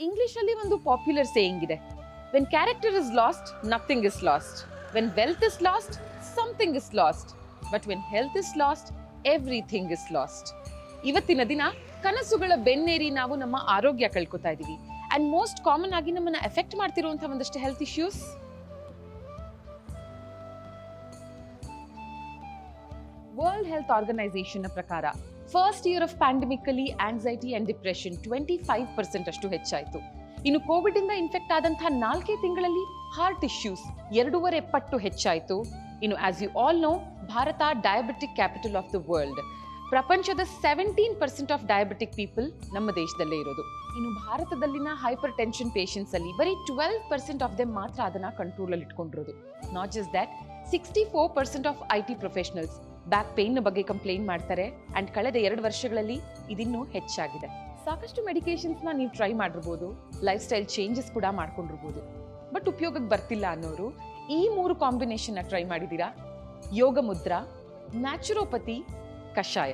ಇಂಗ್ಲಿಷಲ್ಲಿ ಒಂದು popular saying ಇದೆ. When character is lost nothing is lost when wealth is lost something is lost but when health is lost everything is lost ಇವತ್ತಿನ ದಿನ ಕನಸುಗಳ ಬೆನ್ನೇರಿ ನಾವು ನಮ್ಮ ಆರೋಗ್ಯ ಕಳ್ಕೊತಾ ಇದ್ದೀವಿ ಆ್ಯಂಡ್ ಮೋಸ್ಟ್ ಕಾಮನ್ ಆಗಿ ನಮ್ಮನ್ನ ಎಫೆಕ್ಟ್ ಮಾಡ್ತಿರುವಂತಹ ಒಂದಷ್ಟು health issues World Health Organization ಪ್ರಕಾರ ಫಸ್ಟ್ ಇಯರ್ ಆಫ್ ಪ್ಯಾಂಡಮಿಕ್ ಅಲ್ಲಿ anxiety and depression twenty five percent ಅಷ್ಟು ಹೆಚ್ಚಾಯಿತು. ಇನ್ನು ಕೋವಿಡ್ ಇಂದ ಇನ್ಫೆಕ್ಟ್ ಆದಂತಹ ನಾಲ್ಕೇ ತಿಂಗಳಲ್ಲಿ ಹಾರ್ಟ್ ಇಶ್ಯೂಸ್ ಎರಡೂವರೆ ಪಟ್ಟು ಹೆಚ್ಚಾಯಿತು. ಇನ್ನು as you all know Bharat diabetic capital of the world ಪ್ರಪಂಚದ seventeen percent of diabetic people ನಮ್ಮ ದೇಶದಲ್ಲೇ ಇರೋದು. ಇನ್ನು ಭಾರತದಲ್ಲಿನ ಹೈಪರ್ ಟೆನ್ಷನ್ ಪೇಷಂಟ್ಸ್ ಅಲ್ಲಿ ಬರೀ ಟ್ವೆಲ್ವ್ ಪರ್ಸೆಂಟ್ ಆಫ್ ದೆಮ್ ಮಾತ್ರ ಅದನ್ನ ಕಂಟ್ರೋಲ್ ಅಲ್ಲಿ ಇಟ್ಕೊಂಡಿರೋದು not just that sixty four percent of I T professionals back pain ಬಗ್ಗೆ ಕಂಪ್ಲೇಂಟ್ ಮಾಡ್ತಾರೆ. ಅಂಡ್ ಕಳೆದ ಎರಡು ವರ್ಷಗಳಲ್ಲಿ ಇದಿನ್ನೂ ಹೆಚ್ಚಾಗಿದೆ. ಸಾಕಷ್ಟು ಮೆಡಿಕೇಶನ್ಸ್ನ ನೀವು ಟ್ರೈ ಮಾಡಿರ್ಬೋದು. ಲೈಫ್ ಸ್ಟೈಲ್ ಚೇಂಜಸ್ ಕೂಡ ಮಾಡ್ಕೊಂಡಿರ್ಬೋದು. ಬಟ್ ಉಪಯೋಗಕ್ಕೆ ಬರ್ತಿಲ್ಲ ಅನ್ನೋರು, ಈ ಮೂರು ಕಾಂಬಿನೇಷನ್ ಟ್ರೈ ಮಾಡಿದ್ದೀರಾ ಯೋಗ ಮುದ್ರಾ ನ್ಯಾಚುರೋಪತಿ ಕಷಾಯ.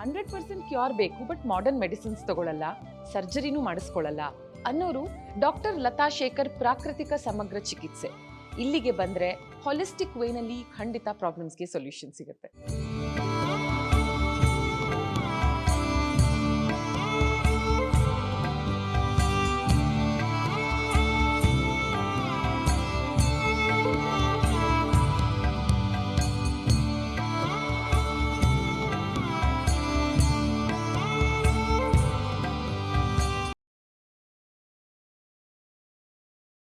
ಹಂಡ್ರೆಡ್ ಪರ್ಸೆಂಟ್ ಕ್ಯೂರ್ ಬೇಕು ಬಟ್ ಮಾಡರ್ನ್ ಮೆಡಿಸಿನ್ಸ್ ತಗೊಳ್ಳಲ್ಲ ಸರ್ಜರಿನೂ ಮಾಡಿಸ್ಕೊಳ್ಳಲ್ಲ ಅನ್ನೋರು ಡಾಕ್ಟರ್ ಲತಾ ಶೇಖರ್ ಪ್ರಾಕೃತಿಕ ಸಮಗ್ರ ಚಿಕಿತ್ಸೆ. ಇಲ್ಲಿಗೆ ಬಂದ್ರೆ ಹಾಲಿಸ್ಟಿಕ್ ವೇನಲ್ಲಿ ಖಂಡಿತ ಪ್ರಾಬ್ಲಮ್ಸ್ಗೆ ಸೊಲ್ಯೂಷನ್ ಸಿಗುತ್ತೆ.